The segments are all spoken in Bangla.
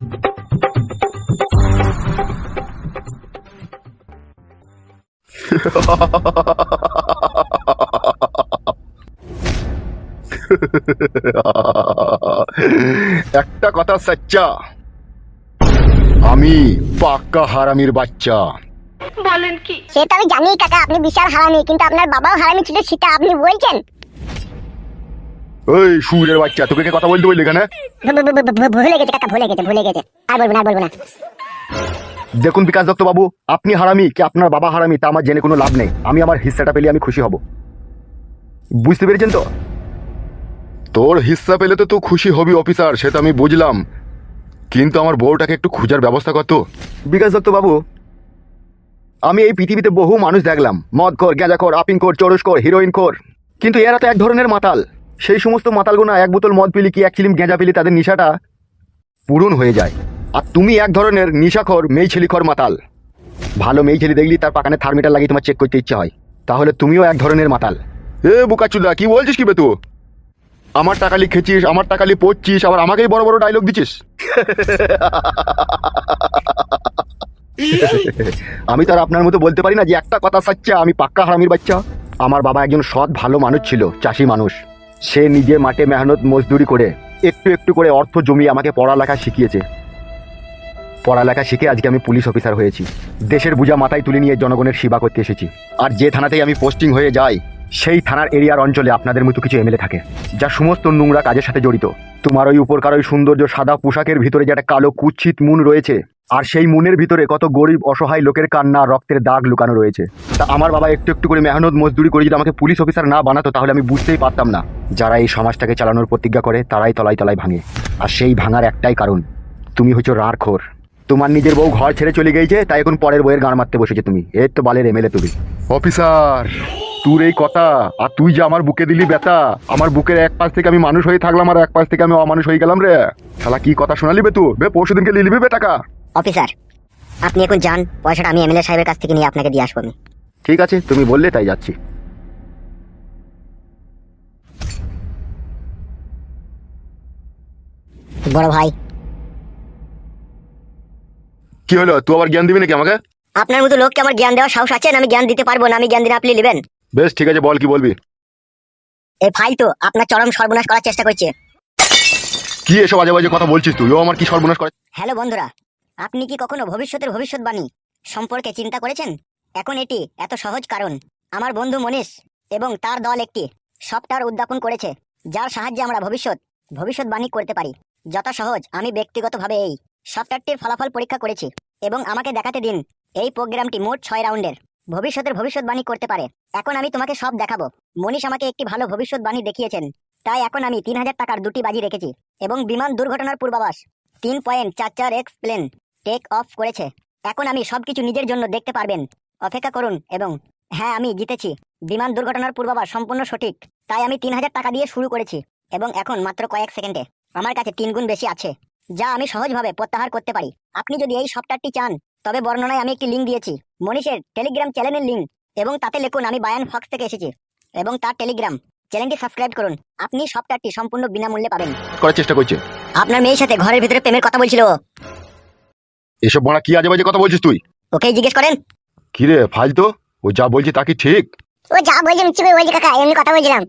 একটা কথা সচ্চা। আমি পাক্কা হারামির বাচ্চা। বলেন সে তো আমি জানি কাকা আপনি বিশাল হারামি কিন্তু আপনার বাবাও হারামি ছিল সেটা আপনি বলছেন? ওই সুরের বাচ্চা তোকে কে কথা বলতে বললি এখানে? ভুলে গেছে কাকা ভুলে গেছে ভুলে গেছে। আর বলব না বলব না। দেখুন বিকাশ দত্ত বাবু আপনি হারামি কি আপনার বাবা হারামি তা আমার জেনে কোনো লাভ নেই। আমি আমার হিস্সাটা পেলে আমি খুশি হব। বুঝতে পেরেছেন তো? তোর হিস্সা পেলে তো তুই খুশি হবি অফিসার সেটা আমি বুঝলাম। কিন্তু আমার বউটাকে একটু খোঁজার ব্যবস্থা কর তো। বিকাশ দত্ত বাবু আমি এই পৃথিবীতে বহু মানুষ দেখলাম। মদ কর গেঁজা কর আপিং কর চরস কর হিরোইন কর কিন্তু এরা তো এক ধরনের মাতাল। সেই সমস্ত মাতালগুনা এক বোতল মদ পেলি কি এক চিলিম গেঁজা পেলি তাদের নেশাটা পূরণ হয়ে যায়। আর তুমি এক ধরনের নিশাখর মেয়ে ছেলিখর মাতাল। ভালো মেয়ে ছেলে দেখলি তার পাকানে থার্মিটার লাগিয়ে তোমার চেক করতে ইচ্ছে হয়। তাহলে তুমিও এক ধরনের মাতাল। এ বুকাচুদা কি বলছিস কি বে তুই? আমার টাকালি খেছিস আমার টাকালি পড়ছিস, আবার আমাকেই বড় বড় ডায়লগ দিছিস? আমি তো আর আপনার মতো বলতে পারি না যে একটা কথা সাচ্চা, আমি পাক্কা হারামির বাচ্চা। আমার বাবা একজন সৎ, ভালো মানুষ ছিল, চাষি মানুষ। সে নিজে মাঠে মেহনত মজদুরি করে একটু একটু করে অর্থ জমিয়ে আমাকে পড়ালেখা শিখিয়েছে। পড়ালেখা শিখে আজকে আমি পুলিশ অফিসার হয়েছি। দেশের বোঝা মাথায় তুলে নিয়ে জনগণের সেবা করতে এসেছি। আর যে থানাতেই আমি পোস্টিং হয়ে যাই, সেই থানার এরিয়ার অঞ্চলে আপনাদের মতো কিছু এমএলএ থাকে, যা সমস্ত নোংরা কাজের সাথে জড়িত। তোমার ওই উপরকার ওই সৌন্দর্য সাদা পোশাকের ভিতরে যে একটা কালো কুচ্ছিত মুন রয়েছে আর সেই মনের ভিতরে কত গরিব, অসহায় লোকের কান্না, রক্তের দাগ লুকানো রয়েছে। তা আমার বাবা একটু একটু করে মেহনত মজদুরি করে যদি আমাকে পুলিশ অফিসার না বানাতো, তাহলে আমি বুঝতেই পারতাম না। যারা এই সমাজটাকে চালানোর প্রতিজ্ঞা করে, তারাই তলায় তলায় ভাঙে। আর সেই ভাঙার একটাই কারণ, তুমি হচ্ছে রার খোর। তোমার নিজের বউ ঘর ছেড়ে চলে গেছে তাই এখন পরের বইয়ের গান মারতে বসেছে তুমি। এর তো বালের এমএলএ তুমি। অফিসার, তোর এই কথা, আর তুই যে আমার বুকে দিলি ব্যথা, আমার বুকের এক পাশ থেকে আমি মানুষ হয়ে থাকলাম, আর এক পাশ থেকে আমি অমানুষ হয়ে গেলাম রে। শালা, কি কথা শোনালি বে তুই? বে পরশু দিনকে লিলিবি বে টাকা। অফিসার আপনি এখন যান পয়সাটা আমি এমএলএ সাহেবের কাছ থেকে নিয়ে আপনাকে দিয়ে আসব আমি। ঠিক আছে তুমি বললে তাই যাচ্ছি। বড় ভাই। কি হলো তুই আবার জ্ঞান দিবি নাকি আমাকে? আপনার মতো লোককে আমার জ্ঞান দেওয়ার সাহস আছে না আমি জ্ঞান দিতে পারব না আমি জ্ঞান দিলে আপনি নেবেন। বেশ ঠিক আছে বল কি বলবি। এই ফাইল তো আপনার চরম সর্বনাশ করার চেষ্টা করছে। কি এসব আজে বাজে কথা বলছিস তুই? ও আমার কি সর্বনাশ করে? হ্যালো বন্ধুরা আপনি কি কখনো ভবিষ্যতের ভবিষ্যৎবাণী সম্পর্কে চিন্তা করেছেন? এখন এটি এত সহজ কারণ। আমার বন্ধু মনীষ এবং তার দল একটি সফটওয়্যার উদ্যাপন করেছে, যার সাহায্যে আমরা ভবিষ্যৎ, ভবিষ্যৎবাণী করতে পারি। যত সহজ, আমি ব্যক্তিগতভাবে এই সফটওয়্যারটির ফলাফল পরীক্ষা করেছি এবং আমাকে দেখাতে দিন। এই প্রোগ্রামটি মোট ছয় রাউন্ডের ভবিষ্যতের ভবিষ্যৎবাণী করতে পারে। এখন আমি তোমাকে সব দেখাবো। মনীষ আমাকে একটি ভালো ভবিষ্যৎবাণী দেখিয়েছেন, তাই এখন আমি তিন হাজার টাকার দুটি বাজি রেখেছি এবং বিমান দুর্ঘটনার পূর্বাভাস তিন পয়েন্ট চার চার এক্স প্লেন টেক অফ করেছে। এখন আমি সবকিছু নিজের জন্য দেখতে পারবেন। অপেক্ষা করুন এবং হ্যাঁ আমি জিতেছি। বিমান দুর্ঘটনার পূর্বাভাস সম্পূর্ণ সঠিক। তাই আমি তিন হাজার টাকা দিয়ে শুরু করেছি এবং এখন মাত্র কয়েক সেকেন্ডে। আমার কাছে তিন গুণ বেশি আছে যা আমি সহজভাবে প্রত্যাহার করতে পারি। আপনি যদি এই সফটওয়্যারটি চান তবে বর্ণনায় আমি একটি লিঙ্ক দিয়েছি। মনীষের টেলিগ্রাম চ্যানেলের লিঙ্ক এবং তাতে লিখুন আমি বায়ান ফক্স থেকে এসেছি এবং তার টেলিগ্রাম। চ্যানেলটি সাবস্ক্রাইব করুন। আপনি সফটওয়্যারটি সম্পূর্ণ বিনামূল্যে পাবেন। করার চেষ্টা করছে। আপনার মেয়ের সাথে ঘরের ভিতরে প্রেমের কথা বলছিল। এসব বড়া কি আজে বাজে কথা বলছিস তুই? ওকেই জিজ্ঞেস করেন। কি রে ফালতু? ও যা বলছি তা কি ঠিক? ও যা বলছি মিচ্ছি করে বলছি কাকা এমনি কথা বলছিলাম।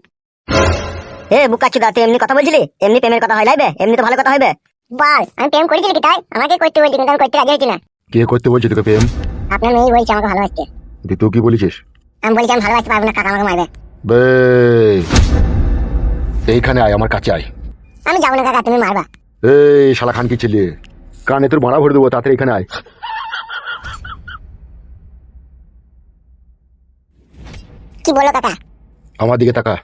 এ বুকা চুদা তুই এমনি কথা বলছিলি? এমনি প্রেমের কথা হয় লাইবে? এমনি তো ভালো কথা হইবে বল আমি প্রেম করেছি কি তাই? আমাকে করতে বলছি কিন্তু আমি করতে রাজি হচ্ছি না। কে করতে বলছে তোকে প্রেম? আপনার মেয়ে বলছে আমাকে ভালোবাসতে। তুই তুই কি বলেছিস? আমি বলছি আমি ভালোবাসতে পারব না কাকা আমাকে মারবে। বে এইখানে আয় আমার কাছে আয়। আমি যাব না কাকা তুমি মারবা। এই শালা খান কি ছেলে। কানে তোর ভাড়া ভরে দেবো তাড়াতাড়ি এখানে আয়। কি বলো কাকা? আমার দিকে তাকা।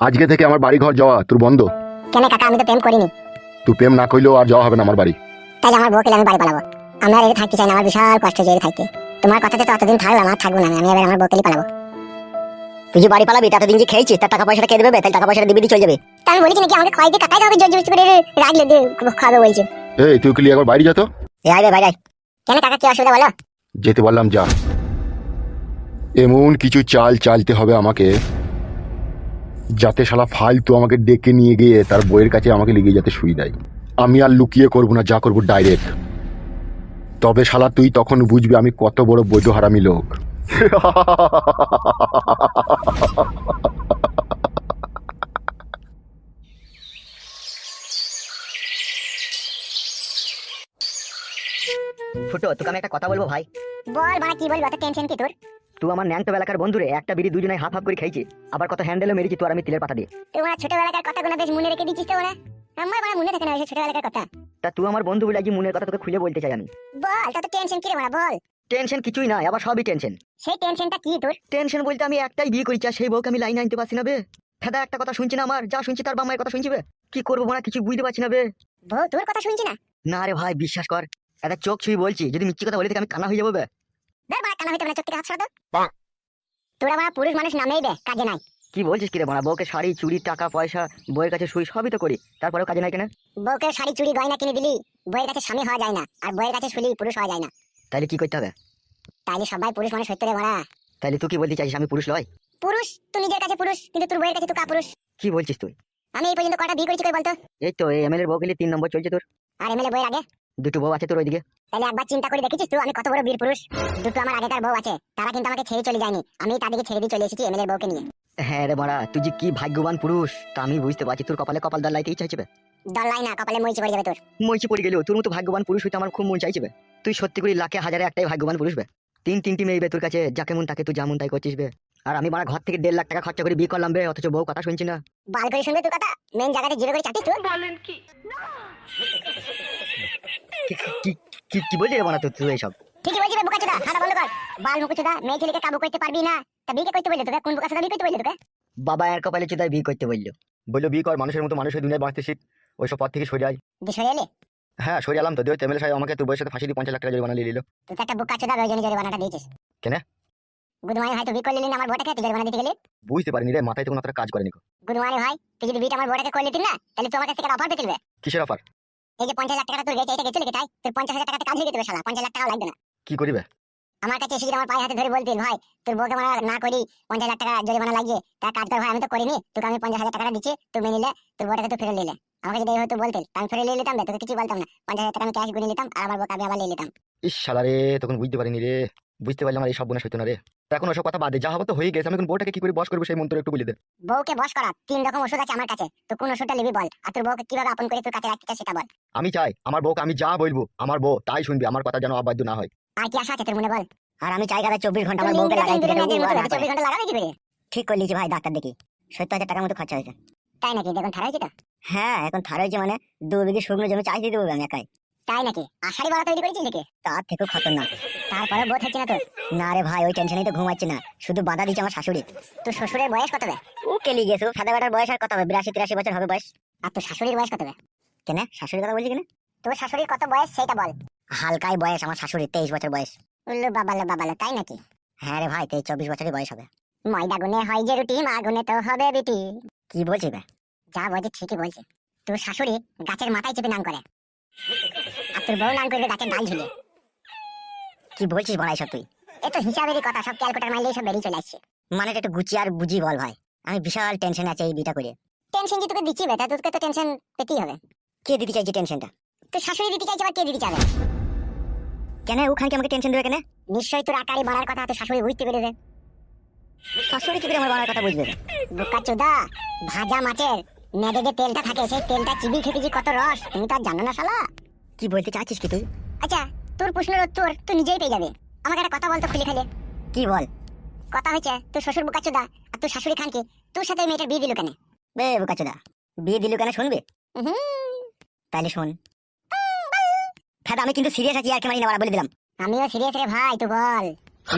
আজকে থেকে আমার বাড়ি ঘর যাওয়া তোর বন্ধ। কেন কাকা আমি তো প্রেম করিনি। তুই প্রেম না করলেও আর যাওয়া হবে না আমার বাড়ি। তাই আমার বউকে আমি বাড়ি পালাবো। আমরা এখানে থাকতে চাই না আমার বিশাল কষ্ট এখানে থাকতে। তোমার কথাতে তো অতদিন থাকলাম আর থাকব না আমি। আমি এবার আমার বউকে পালাবো। তুই যে বাড়ি পালাবি ততদিন যে খেয়েছিস তার টাকা পয়সাটা কে দেবে? তাই টাকা পয়সাটা দিবি চলে যাবে। তা আমি বলেছি নাকি আমাকে কয়েক দিয়ে কাটাই হবে জোর জবরদস্তি করে রাখলে দিয়ে খাবে বলছে। এই তুই কি একবার আইবে ভাই কেন কাকা কি অসুবিধা বলো? যেতে বললাম যা। এমন কিছু চাল চালতে হবে আমাকে। যাতে শালা ফালতু আমাকে ডেকে নিয়ে গিয়ে তার বইয়ের কাছে আমাকে লিগে যাতে শুই দেয়। আমি আর লুকিয়ে করব না যা করব ডাইরেক্ট তবে শালা তুই তখন বুঝবি আমি কত বড় বৈধ হারামি লোক ফুটো তোকে আমি একটা কথা বলব ভাই। বল বাড়া কি বলবি? অত টেনশন কি তোর? তুই আমার ন্যাংটো এলাকার বন্ধুরে একটা বিড়ি দুজনে হাফ হাফ করে খাইছি। আবার কত হ্যান্ডেলও মেরেছি তুই আর আমি তিলের পাতা দিয়ে। তুই আমার ছোটবেলাকার কথাগুলো বেশ মনে রেখে দিচ্ছিস তো ওরা আমার বাড়া মনে থাকে না ওই ছোটবেলাকার কথা। তা তুই আমার বন্ধু বলে আজকে মনের কথা তোকে খুলে বলতে চাই আমি। বল তত টেনশন কি রে বাড়া বল। টেনশন কিছুই নাই আবার সবই টেনশন সেই টেনশনটা কি তোর? টেনশন বলতে আমি একটাই বিয়ে করেছি আর সেই বউকে আমি লাইন আনতে পারছি না বে। ফেদা একটা কথা শুনছি না আমার? যা শুনছি তার বাম্মায়ের কথা শুনছি বে। কি করব না কিছু বুঝতে পারছি না বে। বউ তোর কথা শুনছি না? না রে ভাই বিশ্বাস কর। একটা চোখ ছুঁই বলছি যদি মিথ্যি কথা বলি থেকে আমি কানা হয়ে যাব বে। দেখ বাড়া কানা হইতে মানে চোখ থেকে হাত সরা তো। তোরা বাড়া পুরুষ মানুষ নামেই বে কাজে নাই। কি বলছিস কি রে বউকে শাড়ি চুড়ি টাকা পয়সা বউয়ের কাছে শুই সবই তো করি। তারপরেও কাজে নাই কেন? বউকে শাড়ি চুড়ি গয়না কিনে দিলি বইয়ের কাছে স্বামী হওয়া যায় না আর বইয়ের কাছে শুলি পুরুষ হওয়া যায় না। তাইলে কি করতে হবে? তাইলে সবাই পুরুষ মানুষ হইতে রে বাড়া। তাইলে তুই কি বলতে চাইছিস আমি পুরুষ লয় পুরুষ তুই নিজের কাছে পুরুষ কিন্তু তোর বইয়ের কাছে তুই কাপুরুষ কি বলছিস তুই? আমি এই পর্যন্ত কটা বিয়ে করেছি কই বলতো? এই তো এই এমএলএর বউ গেলে তিন নম্বর চলছে তোর। আর এমএলএ বইয়ের আগে? দুটো বউ আছে তোর ওইদিকে? তাহলে একবার চিন্তা করে দেখেছিস তুই? আমি কত বড় বীর পুরুষ। দুটো আমার আগেকার বউ আছে। তারা কিন্তু আমাকে ছেড়ে চলে যায়নি। আমি তাদেরকে ছেড়ে দিয়ে চলে এসেছি এমএলএ বউকে নিয়ে। হ্যাঁ রে মারা তুই যে কি ভাগ্যবান পুরুষ। তা আমি বুঝতে পারছি তোর কপালে কপাল দাল লাইতে ইচ্ছা হচ্ছে। দল্লাই না কপালে মইচি পড়ে যাবে তোর। মইছি পড়ে গেলেও তোর মতো ভাগ্যবান পুরুষ হইতে আমার খুব মন চাইছে তুই সত্যি করে লাখে হাজারে একটাই ভাগ্যবান পুরুষ বে। তিন তিনটি মেয়ে বে তোর কাছে যাকে মন তাকে তুই যেমন তাই করছিস বে। আর আমি মারা ঘর থেকে দেড় লাখ টাকা খরচা করে বিয়ে করলাম বে অথচ বউ কথা শুনছি না। বাল করে শুনবে তোর কথা? মেন জায়গাতে জিরো করে চাটিস তুই কি? কি- কি কি বলছিস রে মারা তুই তুই এইসব ঠিকই বলছি বে বুকাচোদা হাঁটা বন্ধ কর। বাল মুকুচোদা মেয়ে ছেলেকে কাবু করতে পারবি না। তা বিয়ে করতে বললি তোকে? কোন বুকাচোদা বিয়ে করতে বললি তোকে? বাবা এর কপালে চুদায় বিয়ে করতে বলল। বলল বিয়ে কর মানুষের মতো মানুষের দুনিয়ায় বাঁচতে শিখ। ওইসব পথ থেকে সরে আয়। দিয়ে সরে এলে? হ্যাঁ সরে এলাম তো। দিও এমএলএ সাহেব আমাকে তোর বয়সের সাথে ফাঁসি দিয়ে পঞ্চাশ লাখ টাকা জরিমানা নিয়ে নিল। তুই একটা বুকাচোদা ওই জন্য জরিমানাটা দিয়েছিস। কেন? গুদমানি ভাই তুই বিয়ে করলি না আমার বউটাকে? তুই জরিমানা দিতে গেলি? বুঝতে পারিনি রে মাথায় তো কোনো কাজ করেনি গুদমানি ভাই তুই যদি বিয়েটা আমার বউটাকে করলি না তাহলে তুই আমার কাছ থেকে অফার পেতে দিবে কিসের অফার এই যে পঞ্চাশ লাখ টাকা তোর গেছে এটা গেছে লিখে তাই? তোর পঞ্চাশ হাজার টাকাতে কাজ হয়ে যেতে শালা পঞ্চাশ লাখ টাকা লাগবে না। কি করিবে? আমার কাছে এসে আমার পায়ে হাতে ধরে বলতেন ভাই তোর বউকে মারা না করি পঞ্চাশ লাখ টাকা জরিমানা লাগিয়ে তা কাজ কর ভাই আমি তো করিনি তোকে আমি পঞ্চাশ হাজার টাকা দিচ্ছি তুই মেনে নিলে তোর বউটাকে তুই ফেরে নিলে আমাকে যদি হয়তো বলতেন আমি ফেরে নিয়ে নিতাম তোকে কিছু বলতাম না। পঞ্চাশ হাজার টাকা আমি ক্যাশ গুনে নিতাম আর আমার বউকে আমি আবার নিয়ে নিতাম। ইস শালা রে তখন বুঝতে পারিনি রে বুঝতে পারলাম আর এই সব বোনা হইতো না রে। এখন ওসব কথা বাদে যা হবে তো হয়ে গেছে। আমি এখন বউটাকে কি করে বস করব সেই মন্ত্র একটু বলে দে। বউকে বস করা তিন রকম ওষুধ আছে আমার কাছে। তো কোন ওষুধটা নিবি বল আর তোর বউকে কীভাবে আপন করে তোর কাছে রাখতে চাস সেটা বল। আমি চাই আমার বউকে আমি যা বলব আমার বউ তাই শুনবি আমার কথা যেন অবাধ্য না হয়। আর কি আশা আছে তোর মনে বল? আর আমি চাই কাদা চব্বিশ ঘণ্টা আমার বউকে লাগাই চব্বিশ ঘণ্টা লাগাবি কি করে? ঠিক করে লিখি ভাই ডাক্তার দেখি। সত্তর হাজার টাকার মতো খরচা হয়েছে। তাই নাকি? দেখুন থারা হয়েছে হ্যাঁ এখন থারা হয়েছে মানে দু বিঘে শুকনো জমি চাষ দিয়ে দেবো আমি একাই। তাই নাকি? আষাঢ়ি বড় তৈরি করেছিস নাকি? তার থেকেও খতরনাক। তারপরে বোধ হচ্ছে না তোর না রে ভাই ওই টেনশনেই তো ঘুমাচ্ছে না। শুধু বাধা দিচ্ছে আমার শাশুড়ি। তোর শ্বশুরের বয়স কত হবে ও কেলি গেছে। সাদা বেটার বয়স আর কত হবে? বিরাশি তিরাশি বছর হবে বয়স। আর তোর শাশুড়ির বয়স কত হবে কেন? শাশুড়ির কথা বলছি কেন? তোর শাশুড়ির কত বয়স সেটা বল। হালকাই বয়স আমার শাশুড়ির তেইশ বছর বয়স। উল্লু বাবালো বাবালো তাই নাকি? হ্যাঁ রে ভাই তেইশ চব্বিশ বছরের বয়স হবে। ময়দা গুনে হয় যে রুটি মা গুনে তো হবে বিটি। কি বলছি বে? যা বলছি ঠিকই বলছি। তোর শাশুড়ি গাছের মাথায় চেপে নাম করে। তোর বউ নাম করবে গাছের ডাল ঝুলে। কি বলছিস বড়াই সব তুই? এ তো হিসাবেরই কথা সব ক্যালকুলেটার মারলেই সব বেরিয়ে চলে আসছে। মানে একটু গুছিয়ে আর বুঝি বল ভাই। আমি বিশাল টেনশন আছে এই বিটা করে। টেনশন যে তোকে দিচ্ছি বেটা? তোকে তো টেনশন পেতেই হবে। কে দিতে চাইছে টেনশনটা তোর শাশুড়ি দিতে চাইছে আবার কে দিতে চাবে কেন? ওখানে কি আমাকে টেনশন দেবে কেন? নিশ্চয়ই তোর আকারে বাড়ার কথা তোর শাশুড়ি বুঝতে পেরেছে। শাশুড়ি কি করে আমার বাড়ার কথা বুঝবে? বোকা চোদা ভাজা মাছের নেড়ে যে তেলটা থাকে সেই তেলটা চিবি খেতে যে কত রস তুমি তো আর জানো না শালা। কি বলতে চাচ্ছিস কি তুই? আচ্ছা তোর প্রশ্নের উত্তর তুই নিজেই পেয়ে যাবে। আমাকে একটা কথা বলতো খুলে খেলে। কি বল? কথা হয়েছে তোর শ্বশুর বোকা চোদা আর তোর শাশুড়ি খানকে তোর সাথে মেয়েটার বিয়ে দিল কেন? বে বোকা চোদা বিয়ে দিল কেন শুনবে? তাইলে শোন। ফেদা আমি কিন্তু সিরিয়াস আছি আর কি মারি না বলে দিলাম। আমিও সিরিয়াস রে ভাই তুই বল।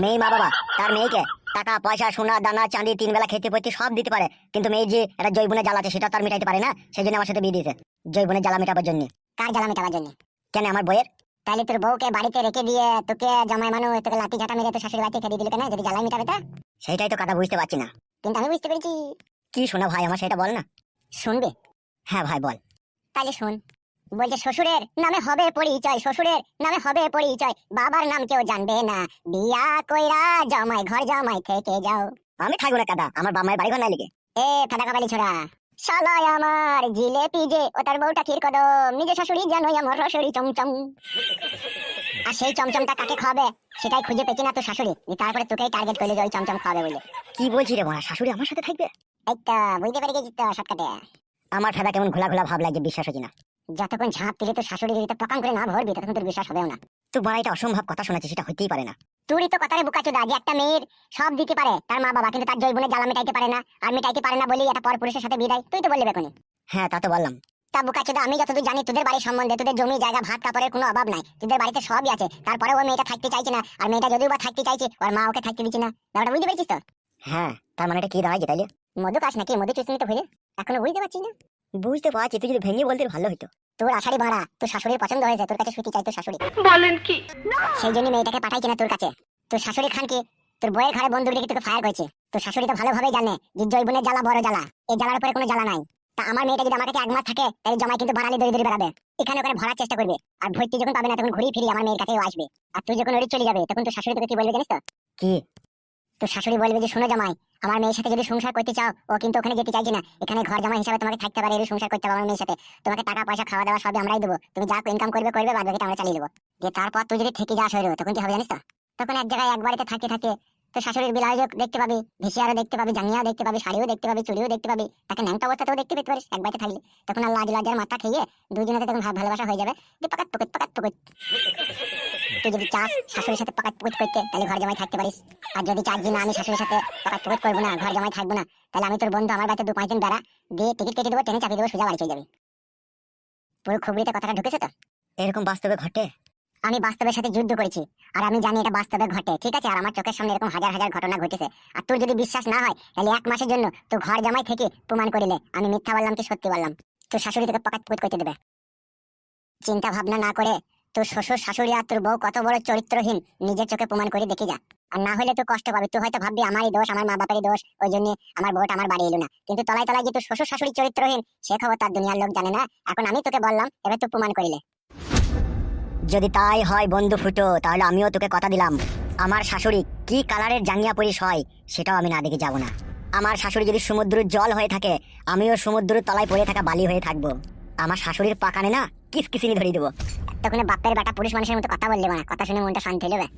মেয়ে মা বাবা তার মেয়েকে টাকা পয়সা সোনা দানা চাঁদি তিন বেলা খেতে পড়তে সব দিতে পারে। কিন্তু মেয়ে যে একটা জৈবনের জ্বালা আছে সেটা তার মেটাইতে পারে না সেই জন্য আমার সাথে বিয়ে দিয়েছে। জৈবনের জ্বালা মেটাবার জন্য। কার জ্বালা মেটাবার জন্য? কেন আমার বইয়ের? তাহলে তোর বউকে বাড়িতে রেখে দিয়ে তোকে জামাই মানুষ তোকে লাঠি ঝাঁটা মেরে তোর শাশুড়ি বাড়িতে খেতে দিল কেন? যদি জ্বালাই মেটাবে তা? সেইটাই তো কথা, বুঝতে পারছি না। কিন্তু আমি বুঝতে পেরেছি। কি শোনা ভাই, আমার সেটা বল না। শুনবে? হ্যাঁ ভাই, বল। তাহলে শোন। বলছে শ্বশুরের নামে হবে পরিচয়, শ্বশুরের নামে হবে পরিচয়। বাবার নাম কেউ জানবে না। বিয়া কইরা জামাই ঘর জামাই থেকে যাও। আমি থাকব না কাদা, আমার বাবা মায়ের বাড়ি ঘর নাই লিখে এ ফাটা কাবালি ছোড়া। শালায় আমার জিলেপি যে ও তার বউটা ক্ষীর কদম। নিজে শাশুড়ি জানোই আমার শাশুড়ি চমচম। আর সেই চমচমটা কাকে খাওয়াবে সেটাই খুঁজে পেছি না তো শাশুড়ি। তারপরে তোকেই টার্গেট করলে ওই চমচম খাওয়াবে বলে। কি বলছি রে মা শাশুড়ি আমার সাথে থাকবে? তো বুঝতে পেরে গেছি তো শর্টকাটে আমার ফেদা কেমন ঘোলা ঘোলা ভাব লাগে বিশ্বাস হচ্ছে না। যতক্ষণ ঝাঁপ দিলে তো শাশুড়ি দিতে পকান করে না ভরবি ততক্ষণ তোর বিশ্বাস হবেও না। তো বড় এটা অসম্ভব কথা শোনাচ্ছি সেটা হইতেই পারে না। তুই তো কথারে বুকা চোদা যে একটা মেয়ের সব দিতে পারে তার মা বাবা কিন্তু তার জৈবনে জ্বালা মেটাইতে পারে না আর মেটাইতে পারে না বলেই একটা পর পুরুষের সাথে বিদায় তুই তো বললি বেকনি। হ্যাঁ তা তো বললাম। তা বুকা চোদা আমি যতদূর জানি তোদের বাড়ির সম্বন্ধে তোদের জমি জায়গা ভাত কাপড়ের কোনো অভাব নাই তোদের বাড়িতে সবই আছে তারপরে ও মেয়েটা থাকতে চাইছে না আর মেয়েটা যদিও বা থাকতে চাইছে ওর মা ওকে থাকতে দিচ্ছে না ব্যাপারটা বুঝতে পেরেছিস তো? হ্যাঁ তার মানে এটা কি দাঁড়ায় তাইলে? মধু কাজ নাকি মধু চুষনি তো এখনও বুঝতে পারছি না? বুঝতে পারছি তুই যদি ভেঙে বলতে ভালো হতো তোর আশারি ভাড়া তোর শাশুড়ির পছন্দ হয়েছে তোর কাছে ছুটি চাই তোর শাশুড়ি। বলেন কি? সেই জন্য মেয়েটাকে পাঠাই কিনা তোর কাছে। তোর শাশুড়ি খানকে তোর বইয়ের ঘরে বন্দুক রেখে তোকে ফায়ার করেছে। তোর শাশুড়ি তো ভালোভাবেই জানে যে জৈবনের জ্বালা বড় জ্বালা। এই জ্বালার উপরে কোনো জ্বালা নাই। তা আমার মেয়েটা যদি আমার কাছে এক মাস থাকে তাহলে জমাই কিন্তু বাড়ালি দড়ি দড়ি বেড়াবে। এখানে ওখানে ভরার চেষ্টা করবে। আর ভর্তি যখন পাবে না তখন ঘুরিয়ে ফিরিয়ে আমার মেয়ের কাছেও আসবে। আর তুই যখন ওরি চলে যাবে তখন তোর শাশুড়ি তোকে কি বলবে জানিস তো? কি? তোর শাশুড়ি বলবে যে, শোনো জামাই, আমার মেয়ের সাথে যদি সংসার করতে চাও, ও কিন্তু ওখানে যেতে চাইছে না। এখানে ঘর জামাই হিসাবে তোমাকে থাকতে পারে সংসার করতে হবে আমার মেয়ের সাথে। তোমাকে টাকা, পয়সা, খাওয়া দাওয়া সবই আমরাই দেবো। তুমি যা ইনকাম করবে করবে, বাদ বাকিটা আমরা চালিয়ে দেবো। দিয়ে তারপর তুই যদি থেকে যাওয়া হয়ে তখন কি হবে জানিস তো? তখন এক জায়গায় এক বাড়িতে থাকে থাকে। তো শাশুড়ির বিলাইও দেখতে পাবি ভিসিয়ারও দেখতে পাবি, জাঙ্গিয়াও দেখতে পাবি, শাড়িও দেখতে পাবি, চুড়িও দেখতে পাবি, তাকে ন্যাংটা অবস্থাতেও দেখতে পেতে পারিস এক থাকলে। তখন আর লাজ লজ্জার মাথা খেয়ে দুজনেতে তখন ভাব ভালোবাসা হয়ে যাবে। যে পাকাত পকেট পাকাত পকেট তুই যদি চাস শাশুড়ির সাথে পাকাত পকেট করতে, তাহলে ঘর জামাই থাকতে পারিস। আর যদি চাস যে না, আমি শাশুড়ির সাথে পাকাত পকেট করব না, ঘর জামাই থাকব না, তাহলে আমি তোর বন্ধু, আমার বাড়িতে দু পাঁচ দিন দাঁড়া, দিয়ে টিকিট কেটে দেবো, ট্রেনে চাপিয়ে দেবো, সোজা বাড়ি চলে যাবি। পুরো খুবরিতে কথাটা ঢুকেছে তো? এরকম বাস্তবে ঘটে? আমি বাস্তবের সাথে যুদ্ধ করেছি। আর আমি জানি এটা বাস্তবে ঘটে, ঠিক আছে? আর আমার চোখের সামনে এরকম হাজার হাজার ঘটনা ঘটেছে। আর তোর যদি বিশ্বাস না হয়, তাহলে এক মাসের জন্য তো ঘর জামাই থেকে প্রমাণ করিলে আমি মিথ্যা বললাম কি সত্যি বললাম? তোর শাশুড়ি তোকে পকাত পুত করতে দেবে। চিন্তা ভাবনা না করে তোর শ্বশুর, শাশুড়ি আর তোর বউ কত বড় চরিত্রহীন, নিজের চোখে প্রমাণ করে দেখে যা। আর না হলে তো কষ্ট পাবি। তুই হয়তো ভাববি, আমারই দোষ, আমার মা বাপেরই দোষ, ওই জন্য আমার বউটা আমার বাড়ি এলো না। কিন্তু তলায় তলায় যে তোর শ্বশুর, শাশুড়ি চরিত্রহীন, সে খবর তার দুনিয়ার লোক জানে না। এখন আমি তোকে বললাম, এবার তুই প্রমাণ করিলে যদি তাই হয় বন্ধু ফুটো, তাহলে আমিও তোকে কথা দিলাম। আমার শাশুড়ি কি কালারের জাঙ্গিয়া পরিস হয়, সেটাও আমি না দেখে যাব না। আমার শাশুড়ি যদি সমুদ্রের জল হয়ে থাকে, আমিও সমুদ্রের তলায় পড়ে থাকা বালি হয়ে থাকব। আমার শাশুড়ির পাকানে না কিস কিসিনি ধরিয়ে দেবো। তখন বাপের বেটা পুরুষ মানুষের মতো কথা বললে না কথা শুনে মনটা শান্তি হয়ে